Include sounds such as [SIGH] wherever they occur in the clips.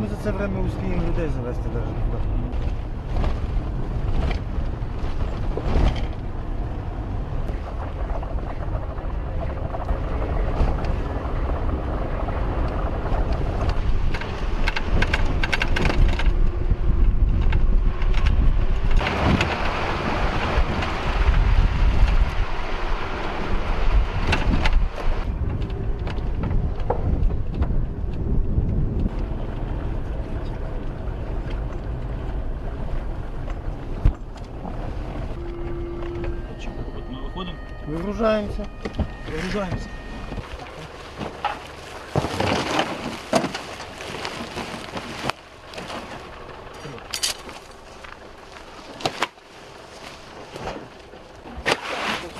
ми за це время успіємо людей завести навіть. Вигружаємося. вигружаємося.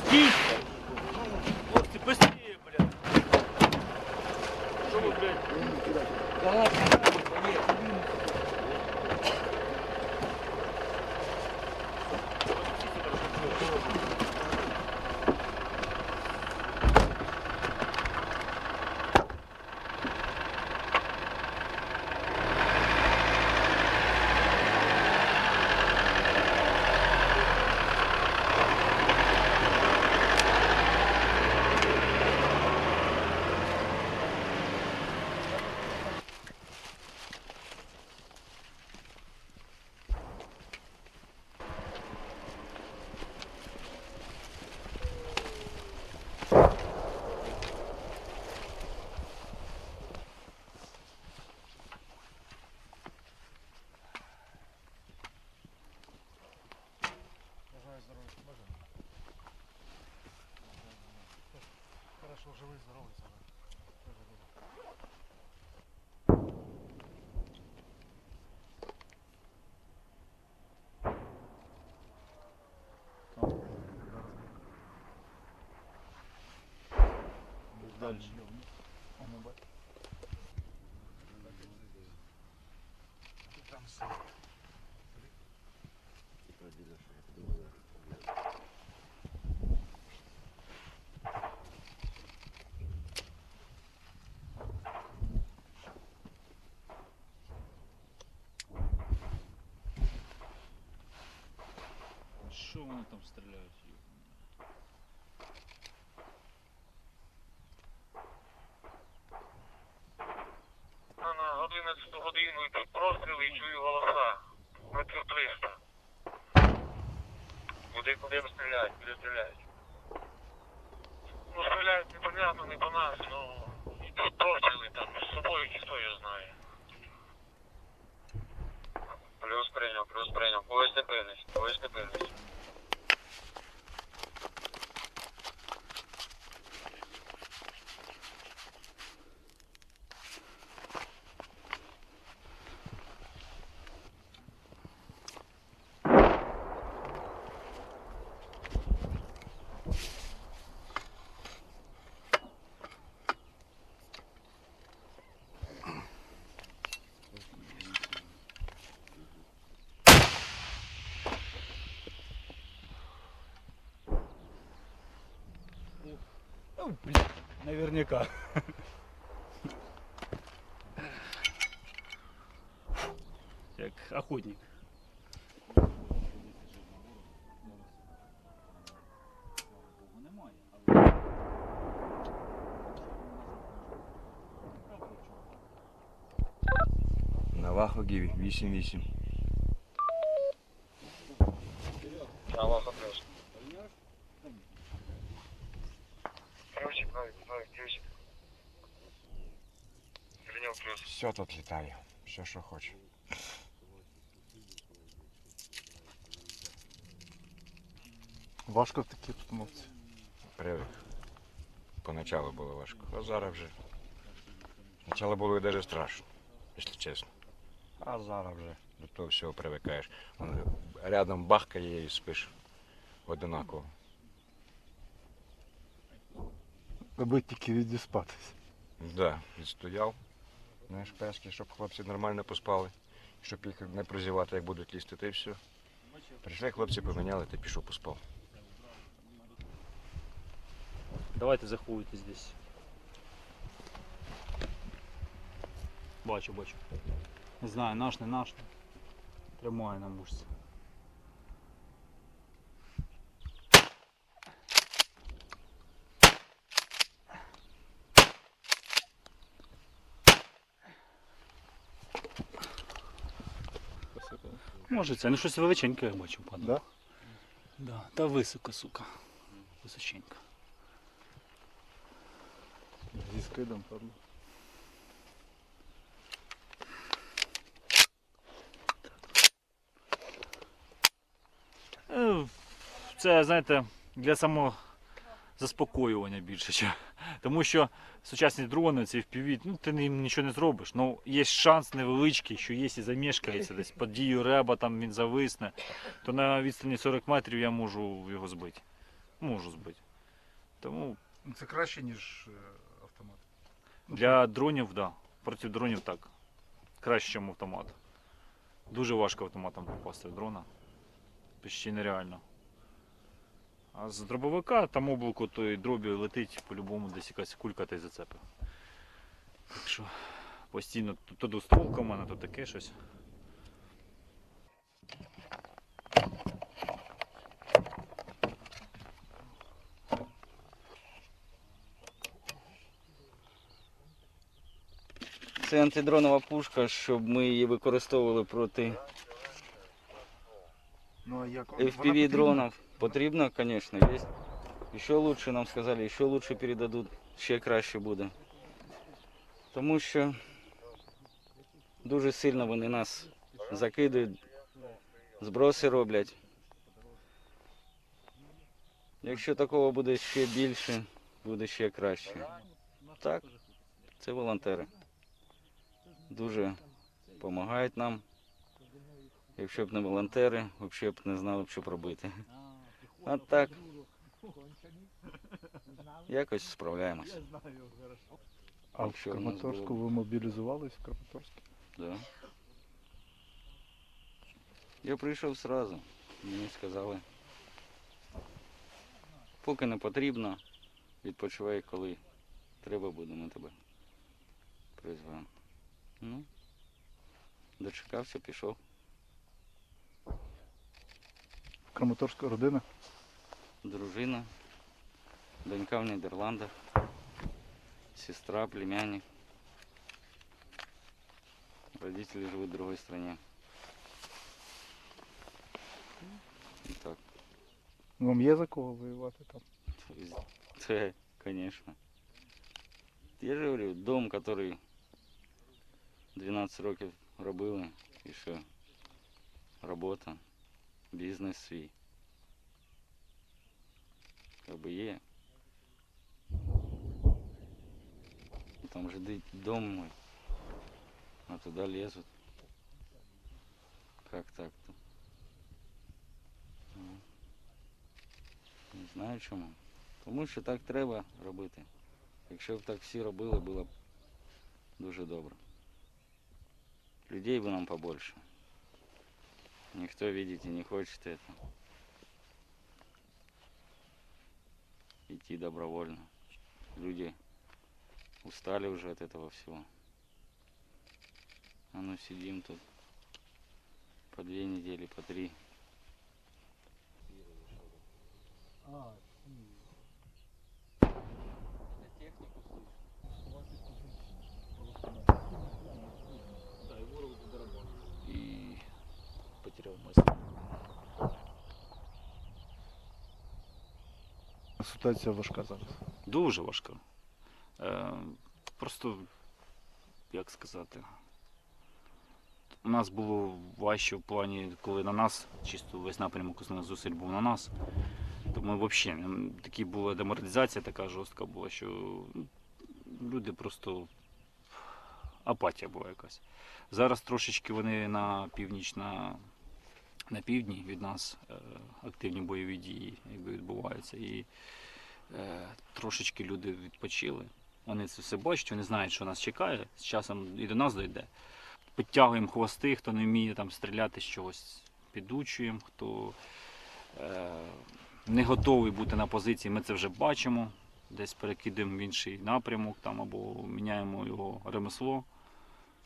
Стій! Хлопці, быстрее, блядь! Що ви, блядь? Хорошо, живий, здоровий. Дальше. Вони? А на 11 годину йдуть простріли і чую голоса. Метрів 300. Куди куди стріляють, куди стріляють. Ну стріляють непонятно, не по нас, ну йдуть простріли там між собою ніхто його знає. Плюс прийняв, плюс прийняв. Когось степенність, когось степенність. Ну, блядь, наверняка. Як охотник. Навахо Гіві, 8-8. Алло, плюс. Новик, плюс. Все тут літає. Все, що хоче. Важко в такій обстановці. Привик. Поначалу було важко, а зараз вже. Спочатку було і навіть страшно, якщо чесно. А зараз вже до того всього привикаєш. Вон Рядом бахкає і спиш одинаково. Аби тільки відіспатись. Да, відстояв. Знаєш, пески, щоб хлопці нормально поспали, щоб їх не прозівати, як будуть лізти, та й все. Прийшли хлопці, поміняли, ти пішов поспав. Давайте заховуйтесь десь. Бачу, бачу. Не знаю, наш, не наш. Тримає на мушці. Може це, ну щось величеньке я бачу падає. Да? Да, та високо, сука. Височенько. Зі скидом падло. Е, Це, знаєте, для самозаспокоювання більше. Тому що сучасні дрони, ці FPV, ну ти ним нічого не зробиш. Ну, є шанс невеличкий, що якщо замешкається десь під дією реба, там він зависне, то на відстані 40 метрів я можу його збити. Можу збити. Тому Ну, Це краще, ніж е, автомат. для дронів, так. Да. Проти дронів так. Краще, ніж автомат. Дуже важко автоматом попасти в дрона. Почти нереально. А з дробовика там облако тої дробі летить по-любому десь якась кулька та й зацепи. Так що постійно то, двостволка в мене, то таке щось. Це антидронова пушка, щоб ми її використовували проти Ну а як? FPV дронов. Потрібно, звісно, є. Ще лучше нам сказали, ще лучше передадуть, ще краще буде. Тому що дуже сильно вони нас закидують, зброси роблять. Якщо такого буде ще більше, буде ще краще. Так, це волонтери. Дуже допомагають нам. Якщо б не волонтери, взагалі б не знали б, що робити. А так. Якось справляємось. А в Краматорську ви мобілізувались в Краматорську? Да. Я прийшов сразу. Мені сказали. Поки не потрібно, відпочивай, коли треба буде, ми тебе призвемо. Ну, дочекався, пішов. Краматорська родина? Дружина, донька в Нідерландах, сестра, племянник. Родители живут в другой стране. И так, Вам є за кого воювати там? то есть, да, [LAUGHS] конечно. Я же говорю, дом, который 12 років робили, і що робота, бізнес свій. Якби є. І Там же ди- дом мой, а туди лезут. Как так-то? Ну, Не знаю чому. Тому що так треба робити. Якщо б так всі робили, було б дуже добре. Людей бы нам побольше. Никто, видите, не хочет это. Идти добровольно. Люди устали уже от этого всего. А ну сидим тут по две недели, по три. І Ситуація важка зараз. Дуже важко. Е, просто, як сказати, у нас було важче в плані, коли на нас, чисто весь напрямок основних зусиль був на нас. То ми взагалі такі була деморалізація така жорстка була, що ну, люди просто апатія була якась. Зараз трошечки вони на північ, на, на півдні від нас е, активні бойові дії якби, відбуваються. І трошечки люди відпочили. Вони це все бачать, вони знають, що нас чекає. З часом і до нас дійде. Підтягуємо хвости, хто не вміє там стріляти з чогось, підучуємо, хто е, не готовий бути на позиції, ми це вже бачимо. Десь перекидаємо в інший напрямок там, або міняємо його ремесло.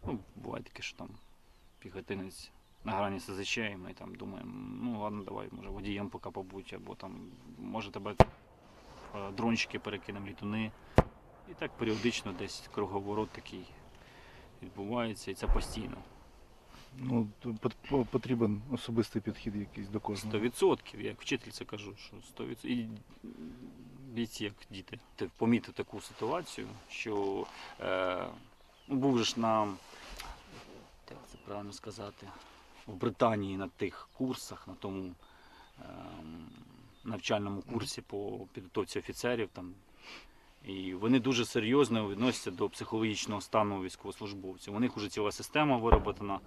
Ну, буває таке, що там піхотинець на грані СЗЧ, і ми там думаємо, ну ладно, давай, може водієм поки побудь, або там, може тебе е, дрончики перекинемо літуни. І так періодично десь круговорот такий відбувається, і це постійно. Ну, потрібен особистий підхід якийсь до кожного. 100%, як вчитель це кажу, що 100%. І бійці, як діти, ти помітив таку ситуацію, що е, ну, був же ж на, як це правильно сказати, в Британії на тих курсах, на тому е, навчальному курсі по підготовці офіцерів. Там, і вони дуже серйозно відносяться до психологічного стану військовослужбовців. У них вже ціла система вироботана.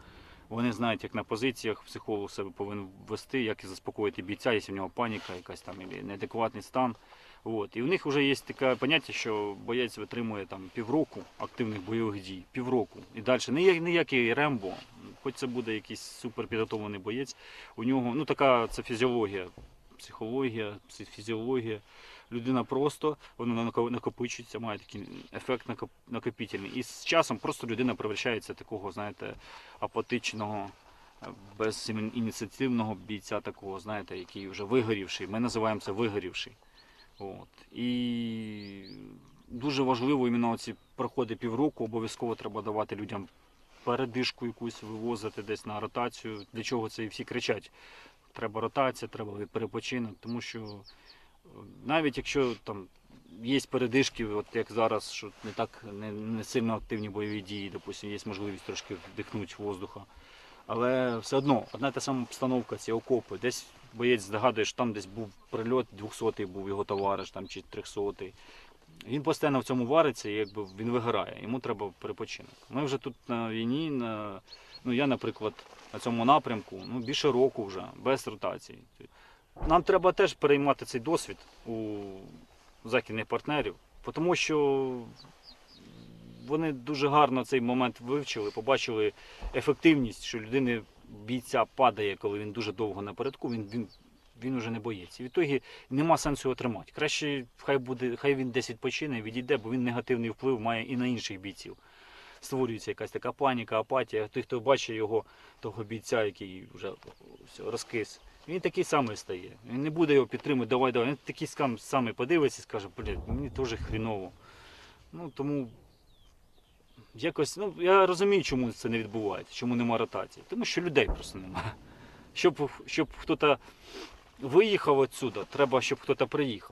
Вони знають, як на позиціях психолог себе повинен вести, як і заспокоїти бійця, якщо в нього паніка, якась там або неадекватний стан. От. І в них вже є таке поняття, що боєць витримує там півроку активних бойових дій, півроку. І далі ніякий рембо, хоч це буде якийсь суперпідготовлений боєць. У нього ну така це фізіологія, психологія, фізіологія. Людина просто вона накопичується, має такий ефект накоп- накопітельний. І з часом просто людина превращається такого, знаєте, апатичного, е, безініціативного бійця, такого, знаєте, який вже вигорівший. Ми називаємо це вигорівший. От. І дуже важливо іменно ці проходи півроку, обов'язково треба давати людям передишку якусь вивозити десь на ротацію. Для чого це і всі кричать? Треба ротація, треба перепочинок, тому що е, навіть якщо там є передишки, от як зараз, що не так не, не сильно активні бойові дії, допустим, є можливість трошки вдихнути воздуха. Але все одно, одна та сама обстановка, ці окопи, десь боєць здогадує, що там десь був прильот, 200-й був його товариш там, чи 300-й. Він постійно в цьому вариться, і якби він вигорає, йому треба перепочинок. Ми вже тут на війні, на, ну я, наприклад, на цьому напрямку ну, більше року вже, без ротації. Нам треба теж переймати цей досвід у західних партнерів, тому що вони дуже гарно цей момент вивчили, побачили ефективність, що людини бійця падає, коли він дуже довго напередку, він, він, він уже не боїться. І в нема сенсу його тримати. Краще хай, буде, хай він десь відпочине, відійде, бо він негативний вплив має і на інших бійців. Створюється якась така паніка, апатія. Той, хто бачить його, того бійця, який вже все, розкис, він такий самий стає. Він не буде його підтримувати, давай, давай. Він такий сам, самий подивиться і скаже, блядь, мені теж хріново. Ну, тому якось, ну, я розумію, чому це не відбувається, чому нема ротації. Тому що людей просто немає. Щоб, щоб хтось виїхав відсюди, треба, щоб хтось приїхав.